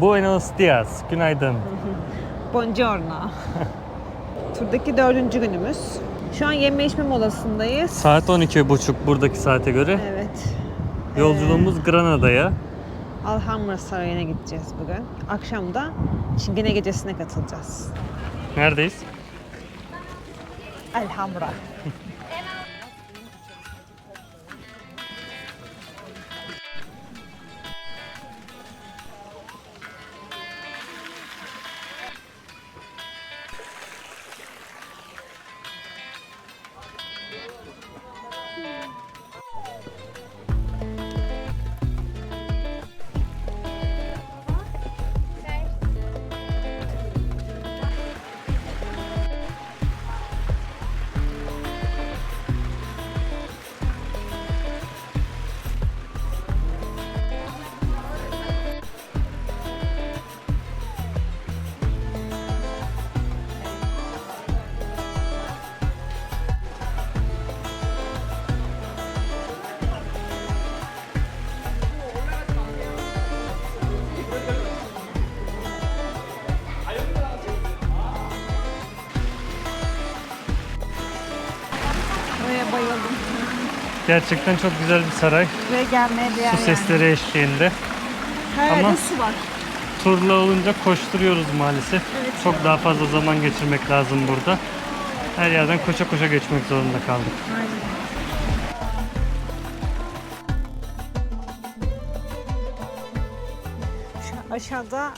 Buenos dias. Günaydın. Buongiorno. Turdaki dördüncü günümüz. Şu an yeme içme molasındayız. Saat 12.30 buradaki saate göre. Evet. Yolculuğumuz Granada'ya. Alhambra Sarayı'na gideceğiz bugün. Akşam da Çingene Gecesi'ne katılacağız. Neredeyiz? Alhambra. bayıldım. Gerçekten çok güzel bir saray. Ve gelmeye değer Su sesleri eşliğinde. Her Ama- yerde su var. Turla olunca koşturuyoruz maalesef. Evet. Çok daha fazla zaman geçirmek lazım burada. Her yerden koşa koşa geçmek zorunda kaldık. Aynen. Şu aşağıda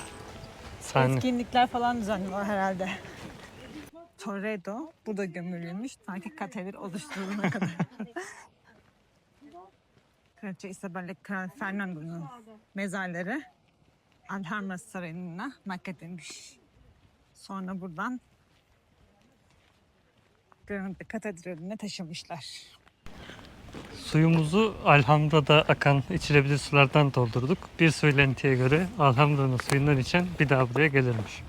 Sahne. etkinlikler falan düzenliyorlar herhalde. Toredo burada gömülüymüş sanki katedral oluşturulana kadar. Kraliçe Isabel ile Kral Fernando'nun mezarları Alhambra Sarayı'na nakledilmiş. Sonra buradan Granada Katedrali'ne taşımışlar. Suyumuzu Alhamra'da akan içilebilir sulardan doldurduk. Bir söylentiye göre Alhamra'nın suyundan içen bir daha buraya gelirmiş.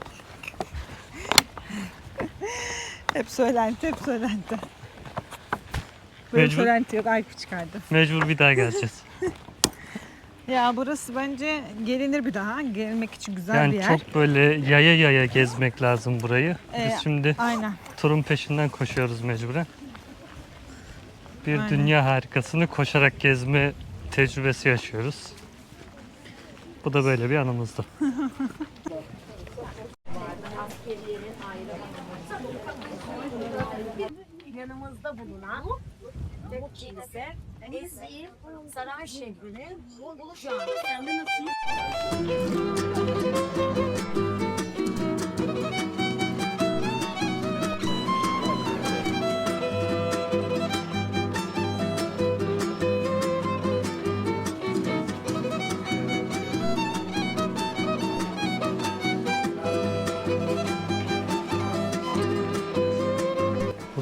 Hep söylenti, hep söylenti. Böyle Mecbur. söylenti yok, Aykut çıkardı. Mecbur bir daha geleceğiz. Ya burası bence gelinir bir daha. Gelmek için güzel bir Yani yer. çok böyle yaya yaya gezmek lazım burayı. Ee, Biz şimdi Aynen. turun peşinden koşuyoruz mecburen. Bir Aynen. dünya harikasını koşarak gezme tecrübesi yaşıyoruz. Bu da böyle bir anımızdı. yanımızda bulunan bu kilise saray şehrinin şu an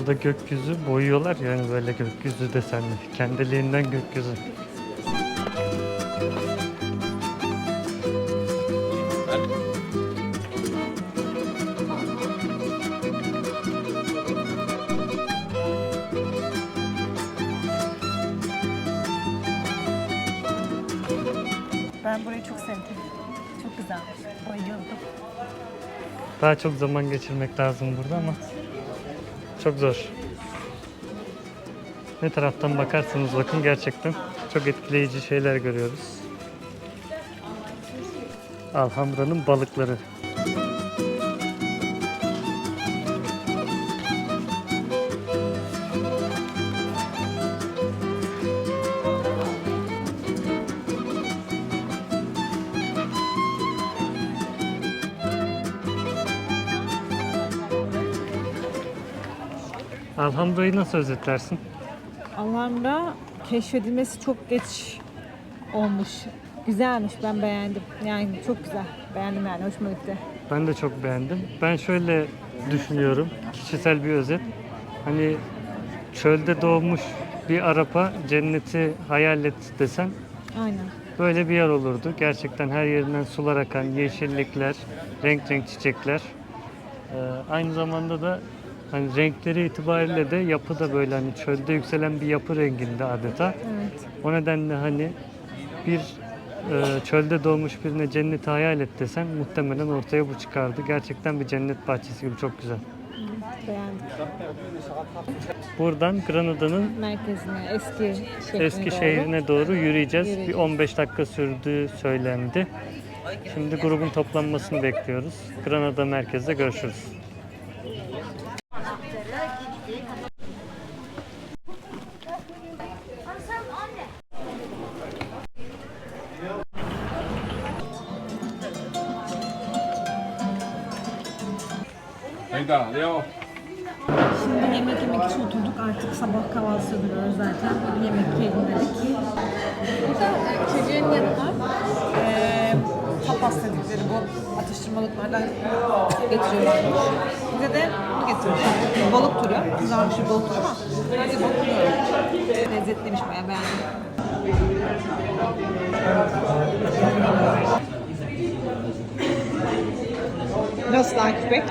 Burada gökyüzü boyuyorlar yani böyle gökyüzü desenli. Kendiliğinden gökyüzü. Ben burayı çok sevdim. Çok güzel. Bayıldım. Daha çok zaman geçirmek lazım burada ama çok zor. Ne taraftan bakarsanız bakın gerçekten çok etkileyici şeyler görüyoruz. Alhamra'nın balıkları. Alhamra'yı nasıl özetlersin? Alhambra keşfedilmesi çok geç olmuş. Güzelmiş ben beğendim. Yani çok güzel. Beğendim yani hoşuma gitti. Ben de çok beğendim. Ben şöyle düşünüyorum. Kişisel bir özet. Hani çölde doğmuş bir Arap'a cenneti hayal et desen Aynen. böyle bir yer olurdu. Gerçekten her yerinden sular akan, yeşillikler, renk renk çiçekler. Ee, aynı zamanda da hani renkleri itibariyle de yapı da böyle hani çölde yükselen bir yapı renginde adeta. Evet. O nedenle hani bir e, çölde doğmuş birine cenneti hayal et desen muhtemelen ortaya bu çıkardı. Gerçekten bir cennet bahçesi gibi çok güzel. Beğendim. Buradan Granada'nın Merkezine, eski şehrine eski doğru. şehrine doğru yürüyeceğiz. Bir Yürüyeceğiz. 15 dakika sürdüğü söylendi. Şimdi grubun toplanmasını bekliyoruz. Granada merkezde görüşürüz. Venga, Leo. Şimdi yemek yemek için oturduk. Artık sabah kahvaltısı duruyoruz zaten. Bir yemek yiyelim dedik. Burada çocuğun yanına eee tapas dedikleri bu atıştırmalıklardan getiriyorlarmış. Bize de bunu getirmiş. Balık türü. Güzelmiş bir balık türü ama sadece balık türü. Lezzetliymiş bayağı beğendim. Nasıl Akif Bey?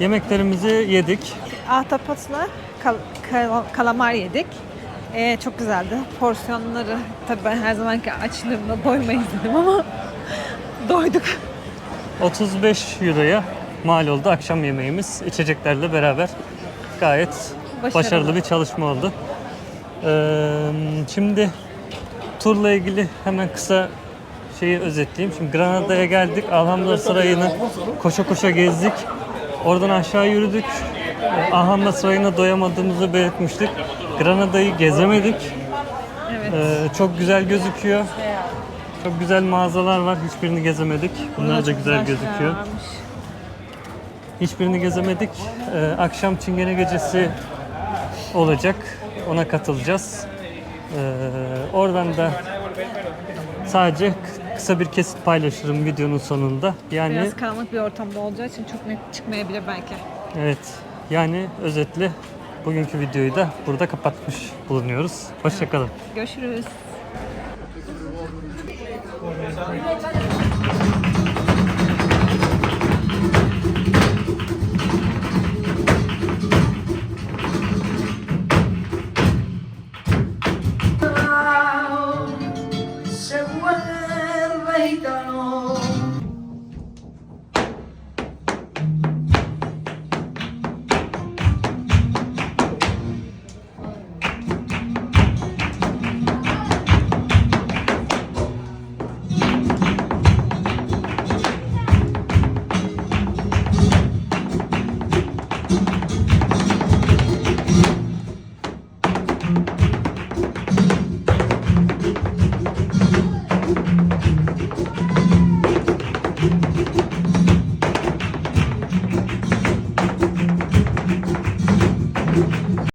Yemeklerimizi yedik. Ahtapotla kal- kal- kalamar yedik. Ee, çok güzeldi. Porsiyonları tabii ben her zamanki açlığımla doymayız dedim ama doyduk. 35 euroya mal oldu akşam yemeğimiz. içeceklerle beraber gayet Başarılı. başarılı, bir çalışma oldu. Ee, şimdi turla ilgili hemen kısa şeyi özetleyeyim. Şimdi Granada'ya geldik. Alhambra Sarayı'nı koşa koşa gezdik. Oradan aşağı yürüdük. Alhambra Sarayı'na doyamadığımızı belirtmiştik. Granada'yı gezemedik. Evet. Ee, çok güzel gözüküyor. Çok güzel mağazalar var. Hiçbirini gezemedik. Bunlar da güzel gözüküyor. Hiçbirini gezemedik. Ee, akşam Çingene Gecesi olacak. Ona katılacağız. Ee, oradan da sadece kısa bir kesit paylaşırım videonun sonunda. Yani Biraz karanlık bir ortamda olacağı için çok net çıkmayabilir belki. evet. Yani özetle bugünkü videoyu da burada kapatmış bulunuyoruz. Hoşçakalın. Görüşürüz.